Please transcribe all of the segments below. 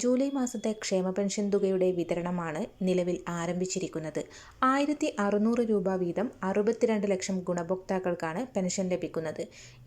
July മാസത്തെ ക്ഷേമ pension തുകയുടെ വിതരണമാണ് നിലവിൽ ആരംഭിച്ചിരിക്കുന്നത്. ആയിരത്തി അറുന്നൂറ് രൂപ വീതം അറുപത്തിരണ്ട് ലക്ഷം ഗുണഭോക്താക്കൾക്കാണ് പെൻഷൻ ലഭിക്കുന്നത്.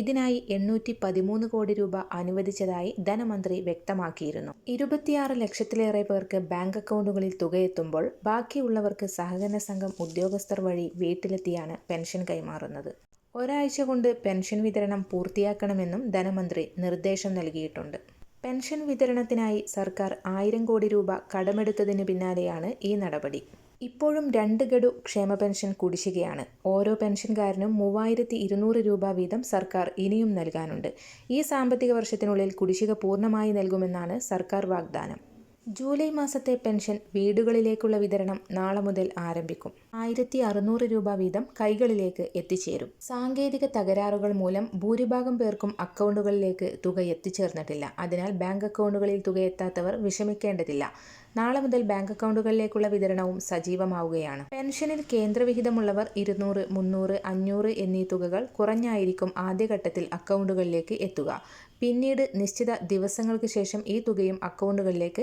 ഇതിനായി എണ്ണൂറ്റി പതിമൂന്ന് കോടി രൂപ അനുവദിച്ചതായി ധനമന്ത്രി വ്യക്തമാക്കിയിരുന്നു. ഇരുപത്തിയാറ് ലക്ഷത്തിലേറെ പേർക്ക് ബാങ്ക് അക്കൗണ്ടുകളിൽ തുകയെത്തുമ്പോൾ ബാക്കിയുള്ളവർക്ക് സഹകരണ സംഘം ഉദ്യോഗസ്ഥർ വഴി വീട്ടിലെത്തിയാണ് പെൻഷൻ കൈമാറുന്നത്. ഒരാഴ്ച കൊണ്ട് പെൻഷൻ വിതരണം പൂർത്തിയാക്കണമെന്നും ധനമന്ത്രി നിർദ്ദേശം നൽകിയിട്ടുണ്ട്. പെൻഷൻ വിതരണത്തിനായി സർക്കാർ ആയിരം കോടി രൂപ കടമെടുത്തതിന് പിന്നാലെയാണ് ഈ നടപടി. ഇപ്പോഴും രണ്ട് ഗഡു ക്ഷേമ പെൻഷൻ കുടിശ്ശികയാണ്. ഓരോ പെൻഷൻകാരനും മൂവായിരത്തി ഇരുന്നൂറ് രൂപ വീതം സർക്കാർ ഇനിയും നൽകാനുണ്ട്. ഈ സാമ്പത്തിക വർഷത്തിനുള്ളിൽ കുടിശ്ശിക പൂർണമായി നൽകുമെന്നാണ് സർക്കാർ വാഗ്ദാനം. ജൂലൈ മാസത്തെ പെൻഷൻ വീടുകളിലേക്കുള്ള വിതരണം നാളെ മുതൽ ആരംഭിക്കും. ആയിരത്തി അറുന്നൂറ് രൂപ വീതം കൈകളിലേക്ക് എത്തിച്ചേരും. സാങ്കേതിക തകരാറുകൾ മൂലം ഭൂരിഭാഗം പേർക്കും അക്കൗണ്ടുകളിലേക്ക് തുക എത്തിച്ചേർന്നിട്ടില്ല. അതിനാൽ ബാങ്ക് അക്കൗണ്ടുകളിൽ തുക എത്താത്തവർ വിഷമിക്കേണ്ടതില്ല. നാളെ മുതൽ ബാങ്ക് അക്കൗണ്ടുകളിലേക്കുള്ള വിതരണവും സജീവമാവുകയാണ്. പെൻഷനിൽ കേന്ദ്രവിഹിതമുള്ളവർ ഇരുന്നൂറ് മുന്നൂറ് അഞ്ഞൂറ് എന്നീ തുകകൾ കുറഞ്ഞായിരിക്കും ആദ്യഘട്ടത്തിൽ അക്കൗണ്ടുകളിലേക്ക് എത്തുക. പിന്നീട് നിശ്ചിത ദിവസങ്ങൾക്ക് ശേഷം ഈ തുകയും അക്കൗണ്ടുകളിലേക്ക്